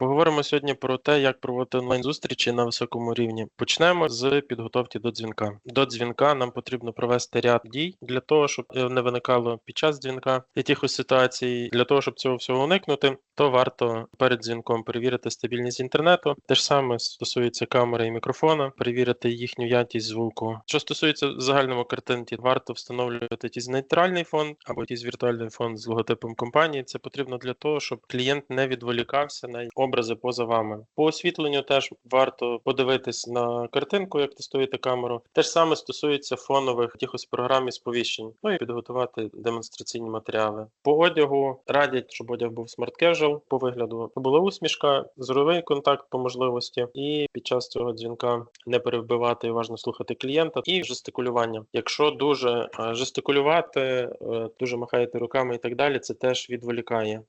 Поговоримо сьогодні про те, як проводити онлайн-зустрічі на високому рівні. Почнемо з підготовки до дзвінка. До дзвінка нам потрібно провести ряд дій для того, щоб е, не виникало під час дзвінка якихось ситуацій. Для того, щоб цього всього уникнути, то варто перед дзвінком перевірити стабільність інтернету. Те ж саме стосується камери і мікрофона, перевірити їхню якість звуку. Що стосується в загальному картинки, варто встановлювати якийсь нейтральний фон або якийсь віртуальний фон з логотипом компанії. Це потрібно для того, щоб клієнт не відволікався на образи поза вами. По освітленню теж варто подивитись на картинку, як тестуєте камеру. Те ж саме стосується фонових якихось програм і сповіщень. Ну і підготувати демонстраційні матеріали. По одягу радять, щоб одяг був смарт casual по вигляду. Була усмішка, зоровий контакт по можливості, і під час цього дзвінка не перебивати і важно слухати клієнта і жестикулювання. Якщо дуже е, жестикулювати, е, дуже махаєте руками і так далі, це теж відволікає.